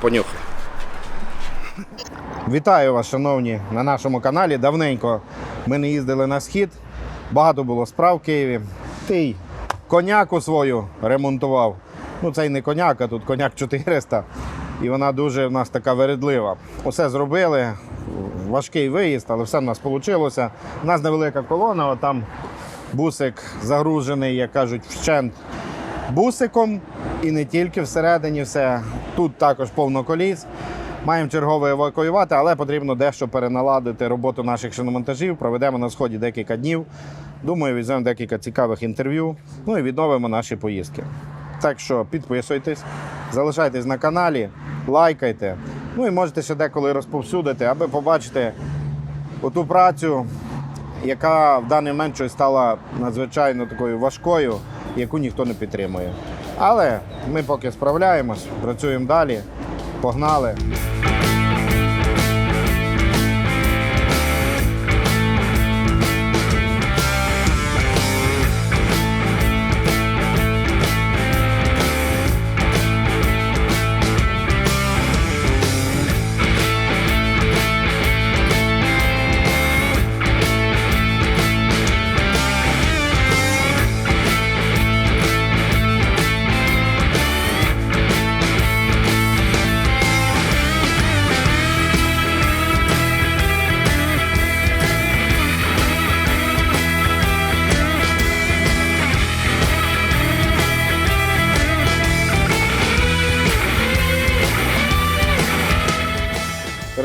понюхай. Вітаю вас, шановні, на нашому каналі. Давненько ми не їздили на схід. Багато було справ в Києві. Ти коняку свою ремонтував. Ну, це й не коняк, а тут коняк 400. І вона дуже в нас така вередлива. Усе зробили. Важкий виїзд, але все в нас вийшло. У нас невелика колона, от там бусик загружений, як кажуть, вщент бусиком. І не тільки всередині все. Тут також повно коліс. Маємо чергово евакуювати, але потрібно дещо переналадити роботу наших шиномонтажів. Проведемо на сході декілька днів. Думаю, візьмемо декілька цікавих інтерв'ю. Ну і відновимо наші поїздки. Так що підписуйтесь, залишайтесь на каналі, лайкайте. Ну і можете ще деколи розповсюдити, аби побачити оту працю, яка в даний момент стала надзвичайно такою важкою, яку ніхто не підтримує. Але ми поки справляємось, працюємо далі. Погнали!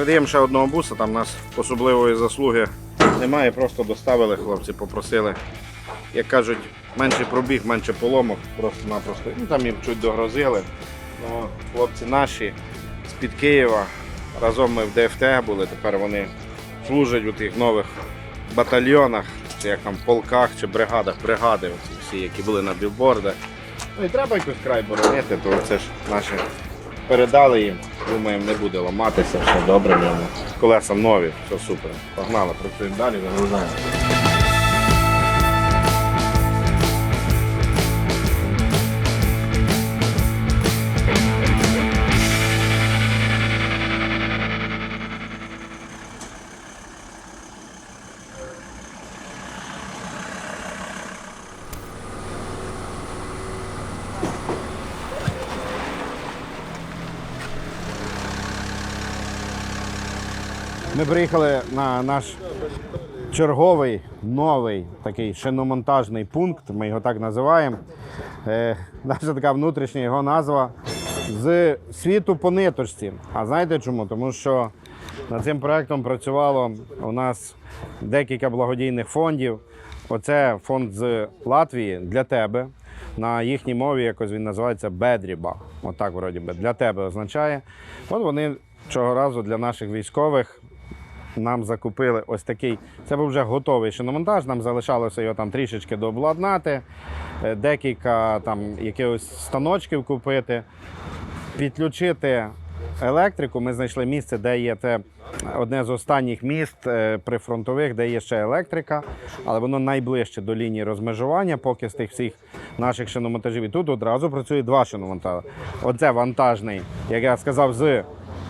Передаємо ще одного буса, там нас особливої заслуги немає, просто доставили хлопці, попросили. Як кажуть, менше пробіг, менше поломок, просто-напросто. Ну там їм чуть догрозили. Ну, хлопці наші з-під Києва. Разом ми в ДФТ були, тепер вони служать у тих нових батальйонах, як там полках чи бригадах, бригади, всі, які були на білбордах. Ну і треба якось край боронити, то це ж наші передали їм. Думаємо, не буде ламатися, все добре в ньому. Колеса нові, все супер. Погнали, працюємо далі, загружаємо. Ми приїхали на наш черговий новий такий шиномонтажний пункт, ми його так називаємо. Е, наша така внутрішня його назва з світу по ниточці. А знаєте чому? Тому що над цим проектом працювало у нас декілька благодійних фондів. Оце фонд з Латвії для тебе. На їхній мові якось він називається Бедріба. Отак, вроді би, для тебе означає. От вони цього разу для наших військових нам закупили ось такий. Це був вже готовий шиномонтаж. Нам залишалося його там трішечки дообладнати, е, декілька там якихось станочків купити, підключити електрику. Ми знайшли місце, де є те одне з останніх міст е, прифронтових, де є ще електрика, але воно найближче до лінії розмежування, поки з тих всіх наших шиномонтажів. І тут одразу працює два шиномонтажі. Оце вантажний, як я сказав, з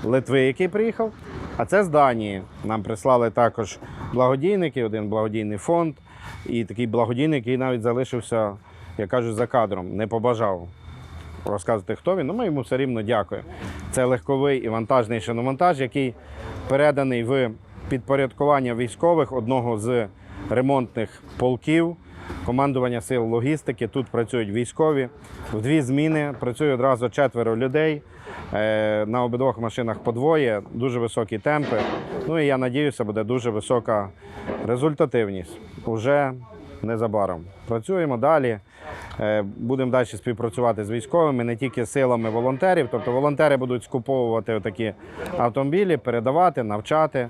Литви, який приїхав. А це з Данії. Нам прислали також благодійники, один благодійний фонд, і такий благодійник, який навіть залишився, як кажуть, за кадром, не побажав розказувати, хто він. Ну, ми йому все рівно дякуємо. Це легковий і вантажний шиномонтаж, який переданий в підпорядкування військових одного з ремонтних полків. Командування сил логістики. Тут працюють військові. В дві зміни працює одразу четверо людей. Е, На обидвох машинах по двоє, дуже високі темпи. Ну і я надіюся, буде дуже висока результативність. Уже незабаром. Працюємо далі. Е, Будемо далі співпрацювати з військовими, не тільки силами волонтерів. Тобто волонтери будуть скуповувати такі автомобілі, передавати, навчати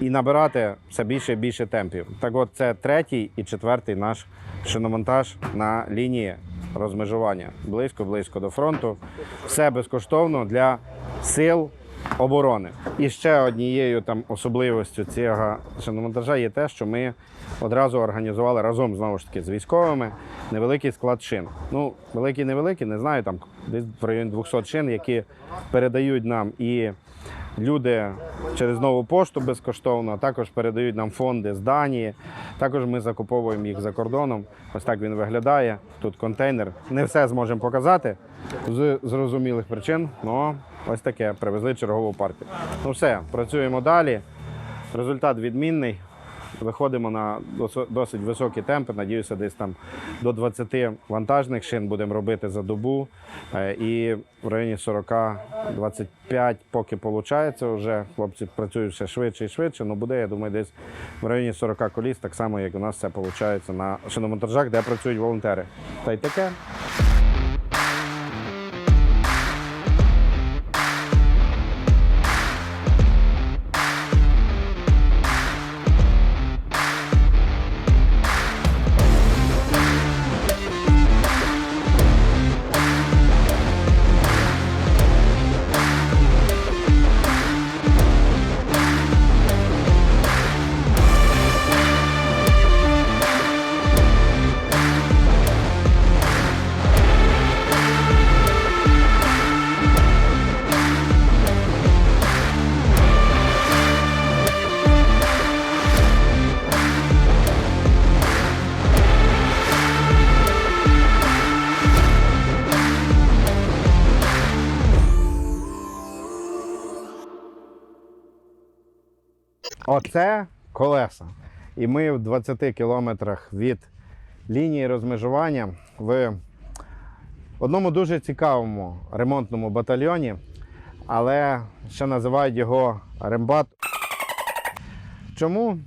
і набирати все більше і більше темпів. Так от це третій і четвертий наш шиномонтаж на лінії розмежування. Близько-близько до фронту. Все безкоштовно для сил оборони. І ще однією там особливостю цього шиномонтажа є те, що ми одразу організували разом знову ж таки з військовими невеликий склад шин. Ну, великий невеликий, не знаю, там десь в районі 200 шин, які передають нам і люди через нову пошту безкоштовно, також передають нам фонди з Данії. Також ми закуповуємо їх за кордоном. Ось так він виглядає. Тут контейнер. Не все зможемо показати з зрозумілих причин. але ось таке. Привезли чергову партію. Ну все, працюємо далі. Результат відмінний. Виходимо на досить високі темпи. Надіюся, десь там до 20 вантажних шин будемо робити за добу. Е, І в районі 40-25, поки виходить, вже хлопці працюють все швидше і швидше. Ну буде, я думаю, десь в районі 40 коліс, так само, як у нас це виходить на шиномонтажах, де працюють волонтери. Та й таке. Оце колеса. І ми в 20 кілометрах від лінії розмежування в одному дуже цікавому ремонтному батальйоні, але ще називають його рембат. Чому?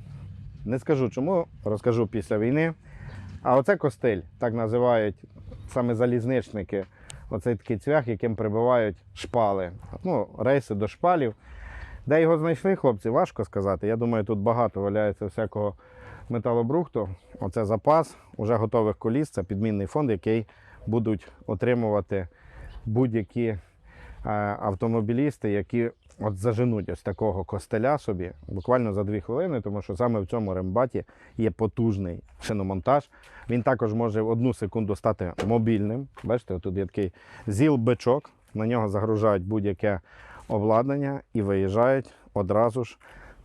Не скажу чому, розкажу після війни. А оце костиль, так називають саме залізничники. Оцей такий цвях, яким прибивають шпали. Ну, рейси до шпалів. Де його знайшли, хлопці, важко сказати. Я думаю, тут багато валяється всякого металобрухту. Оце запас уже готових коліс. Це підмінний фонд, який будуть отримувати будь-які е, автомобілісти, які от заженуть ось такого костеля собі буквально за дві хвилини, тому що саме в цьому рембаті є потужний шиномонтаж. Він також може в одну секунду стати мобільним. Бачите, тут є такий зіл-бичок, на нього загружають будь-яке обладнання і виїжджають одразу ж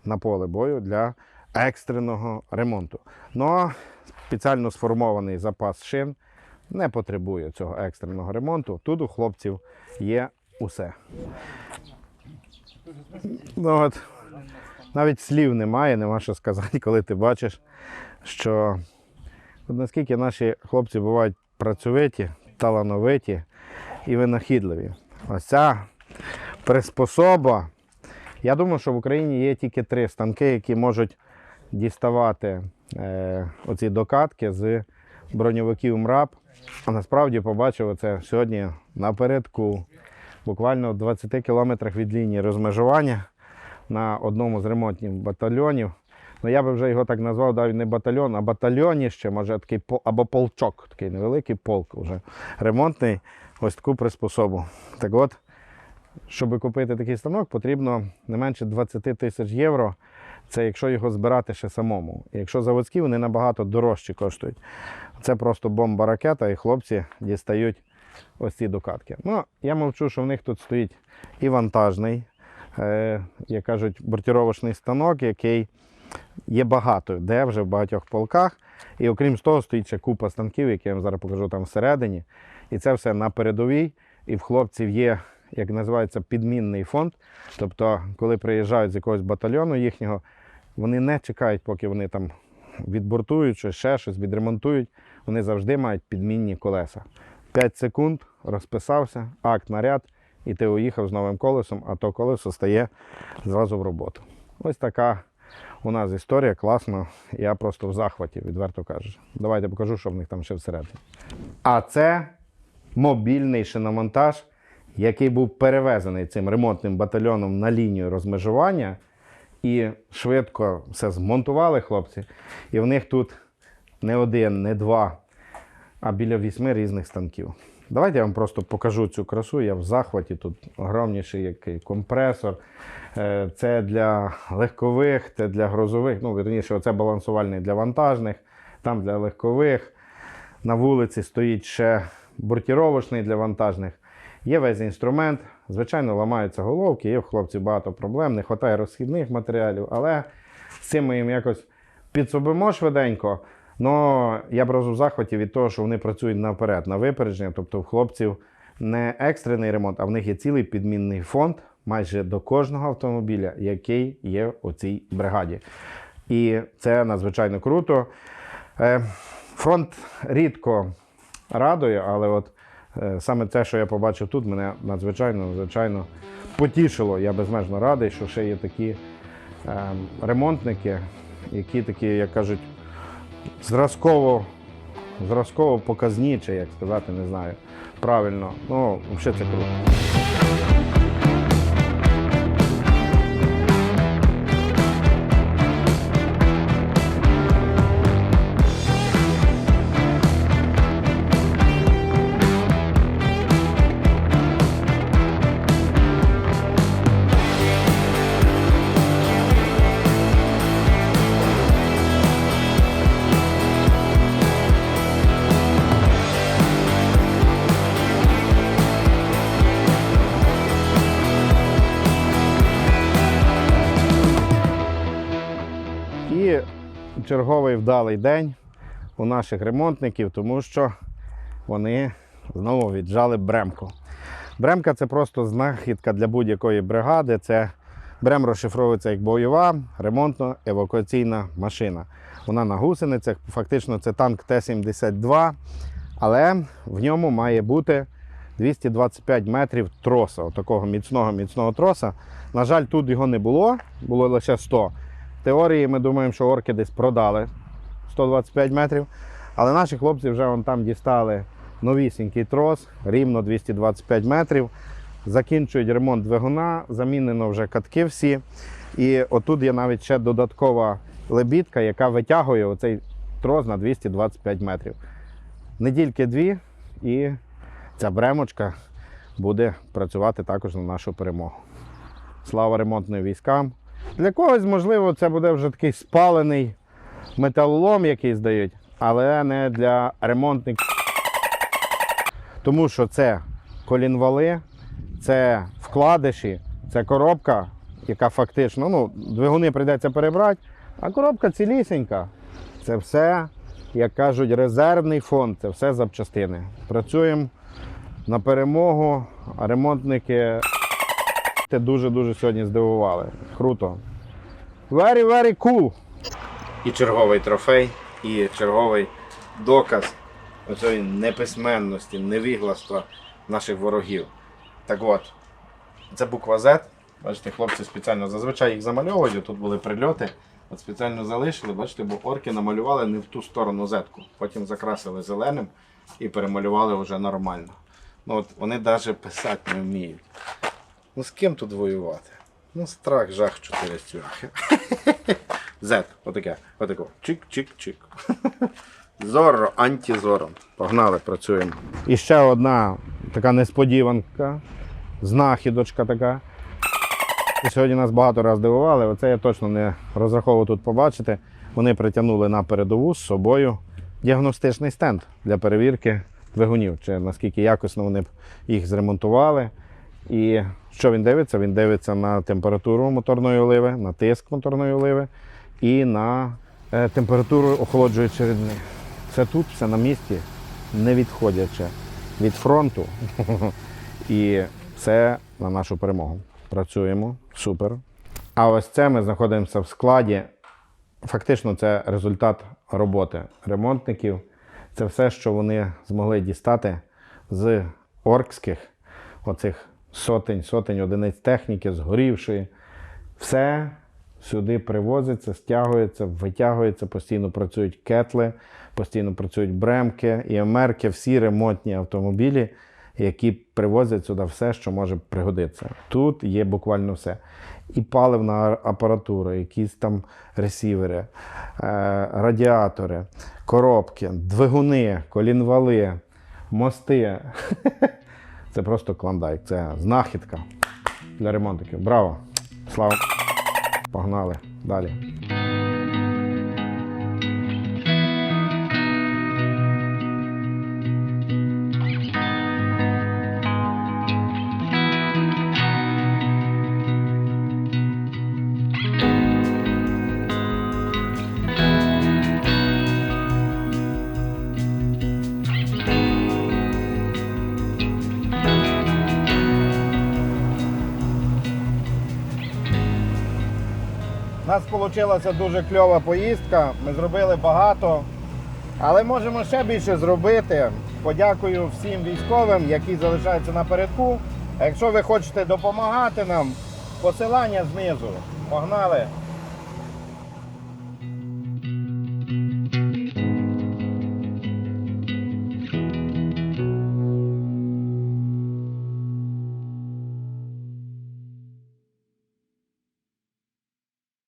на поле бою для екстреного ремонту. Ну а спеціально сформований запас шин не потребує цього екстреного ремонту. Тут у хлопців є усе. Ну, от, навіть слів немає, нема що сказати, коли ти бачиш, що от наскільки наші хлопці бувають працьовиті, талановиті і винахідливі. Ось ця приспособа. Я думаю, що в Україні є тільки три станки, які можуть діставати е, оці докатки з броньовиків МРАП. А насправді побачив це сьогодні напередку, буквально в 20 кілометрах від лінії розмежування на одному з ремонтних батальйонів. Ну, я би вже його так назвав, навіть не батальйон, а батальйоніще, може такий або полчок, такий невеликий полк вже ремонтний, ось таку приспособу. Так от, щоб купити такий станок, потрібно не менше 20 тисяч євро. Це якщо його збирати ще самому. Якщо заводські, вони набагато дорожчі коштують. Це просто бомба ракета, і хлопці дістають ось ці докатки. Ну, я мовчу, що в них тут стоїть і вантажний, е, як кажуть, бортіровочний станок, який є багато, де вже в багатьох полках. І окрім того, стоїть ще купа станків, які я вам зараз покажу там всередині. І це все на передовій. І в хлопців є, як називається, підмінний фонд. Тобто, коли приїжджають з якогось батальйону їхнього, вони не чекають, поки вони там відбортують щось, ще щось, відремонтують. Вони завжди мають підмінні колеса. 5 секунд розписався, акт наряд, і ти уїхав з новим колесом, а то колесо стає зразу в роботу. Ось така у нас історія класно. Я просто в захваті, відверто кажучи. Давайте покажу, що в них там ще всередині. А це мобільний шиномонтаж, який був перевезений цим ремонтним батальйоном на лінію розмежування. І швидко все змонтували хлопці. І в них тут не один, не два, а біля вісьми різних станків. Давайте я вам просто покажу цю красу. Я в захваті. Тут огромніший який компресор. Е, Це для легкових, це для грозових. Ну, вірніше, оце балансувальний для вантажних, там для легкових. На вулиці стоїть ще бортіровочний для вантажних. Є весь інструмент. Звичайно, ламаються головки, є в хлопців багато проблем, не вистачає розхідних матеріалів, але з цим ми їм якось підсобимо швиденько. Но я б в захваті від того, що вони працюють наперед, на випередження. Тобто в хлопців не екстрений ремонт, а в них є цілий підмінний фонд майже до кожного автомобіля, який є у цій бригаді. І це надзвичайно круто. Е, Фронт рідко радує, але от саме те, що я побачив тут, мене надзвичайно надзвичайно потішило. Я безмежно радий, що ще є такі е, ремонтники, які такі, як кажуть, зразково, зразково показні, чи як сказати, не знаю правильно. Ну, взагалі це круто. Черговий вдалий день у наших ремонтників, тому що вони знову віджали бремку. Бремка це просто знахідка для будь-якої бригади. Це брем розшифровується як бойова ремонтно-евакуаційна машина. Вона на гусеницях, фактично це танк Т-72, але в ньому має бути 225 метрів троса, такого міцного міцного троса. На жаль, тут його не було, було лише 100. Теорії ми думаємо, що орки десь продали 125 метрів. Але наші хлопці вже вон там дістали новісінький трос, рівно 225 метрів. Закінчують ремонт двигуна, замінено вже катки всі. І отут є навіть ще додаткова лебідка, яка витягує оцей трос на 225 метрів. Недільки дві, і ця бремочка буде працювати також на нашу перемогу. Слава ремонтним військам! Для когось, можливо, це буде вже такий спалений металолом, який здають, але не для ремонтників. Тому що це колінвали, це вкладиші, це коробка, яка фактично, ну, двигуни прийдеться перебрати, а коробка цілісінька. Це все, як кажуть, резервний фонд, це все запчастини. Працюємо на перемогу, ремонтники те дуже-дуже сьогодні здивували. Круто. Very, very cool. І черговий трофей, і черговий доказ оцієї неписьменності, невігластва наших ворогів. Так от, це буква Z. Бачите, хлопці спеціально зазвичай їх замальовують, тут були прильоти. От спеціально залишили, бачите, бо орки намалювали не в ту сторону зетку. Потім закрасили зеленим і перемалювали вже нормально. Ну от Вони навіть писати не вміють. Ну з ким тут воювати? Ну, страх, жах, чотири стюрахи. Z, отаке, отако. Чик-чик-чик. Зорро, антизоро. Погнали, працюємо. І ще одна така несподіванка, знахідочка така. Сьогодні нас багато разів дивували, оце я точно не розраховував тут побачити. Вони притягнули на передову з собою діагностичний стенд для перевірки двигунів, чи наскільки якісно вони б їх зремонтували. І що він дивиться? Він дивиться на температуру моторної оливи, на тиск моторної оливи і на е, температуру охолоджуючої рідини. Все тут, все на місці, не відходячи від фронту. І все на нашу перемогу. Працюємо, супер. А ось це ми знаходимося в складі. Фактично, це результат роботи ремонтників. Це все, що вони змогли дістати з оркських оцих сотень, сотень одиниць техніки, згорівшої. Все сюди привозиться, стягується, витягується, постійно працюють кетли, постійно працюють бремки і емерки, всі ремонтні автомобілі, які привозять сюди все, що може пригодитися. Тут є буквально все. І паливна апаратура, якісь там ресівери, е, радіатори, коробки, двигуни, колінвали, мости. Це просто клондайк, це знахідка для ремонтиків. Браво! Слава! Погнали далі. У нас вийшла дуже кльова поїздка. Ми зробили багато, але можемо ще більше зробити. Подякую всім військовим, які залишаються напередку. А якщо ви хочете допомагати нам, посилання знизу. Погнали!